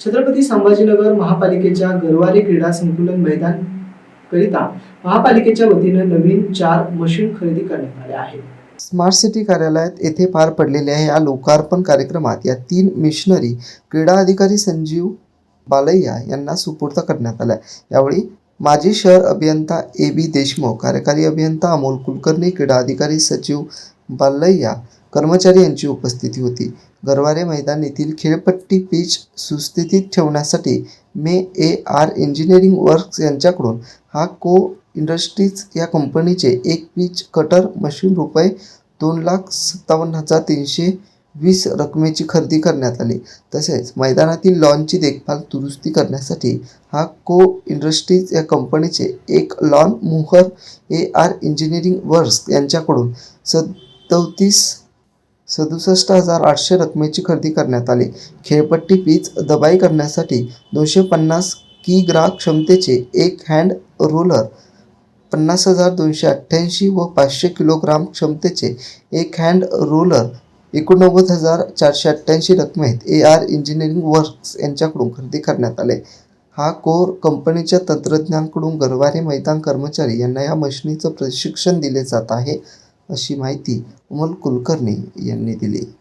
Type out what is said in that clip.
छत्रपती संभाजीनगर महापालिकेच्या गरवारे क्रीडा संकुलन मैदान करिता महापालिकेच्या वतीनं नवीन चार मशीन खरेदी करण्यात आल्या आहेत. स्मार्ट सिटी कार्यालयात येथे पार पडलेल्या या लोकार्पण कार्यक्रमात या तीन मिशनरी क्रीडा अधिकारी संजीव बालैया यांना सुपूर्द करण्यात आल्या यावेळी माजी शहर अभियंता ए बी देशमुख कार्यकारी अभियंता अमोल कुलकर्णी क्रीडा अधिकारी सचिव बालैया कर्मचारी यांची उपस्थिती होती. गरवारे मैदान येथील खेळपट्टी पिच सुस्थितीत ठेवण्यासाठी मे ए आर इंजिनिअरिंग वर्क्स यांच्याकडून हा को इंडस्ट्रीज या कंपनीचे एक पिच कटर मशीन रुपये दोन लाख सत्तावन्न हजार तीनशे वीस रकमेची खरेदी करण्यात आली. तसेच मैदानातील लॉनची देखभाल दुरुस्ती करण्यासाठी हा को इंडस्ट्रीज या कंपनीचे एक लॉन मुहर ए आर इंजिनिअरिंग वर्क्स यांच्याकडून सदोतीस सदुसष्ट हजार आठशे रकमेची खरेदी करण्यात आली. खेळपट्टी पीच दबाई करण्यासाठी दोनशे पन्नास की ग्रा क्षमतेचे एक हँड रोलर पन्नास हजार दोनशे अठ्ठ्याऐंशी व पाचशे किलोग्राम क्षमतेचे एक हँड रोलर एकोणनव्वद हजार चारशे अठ्ठ्याऐंशी रकमेत ए आर इंजिनिअरिंग वर्क्स यांच्याकडून खरेदी करण्यात आले. हा कोर कंपनीच्या तंत्रज्ञांकडून गरवारे मैदान कर्मचारी यांना या मशिनीचं प्रशिक्षण दिले जात आहे. अशी माहिती अमोल कुलकर्णी यांनी दिली.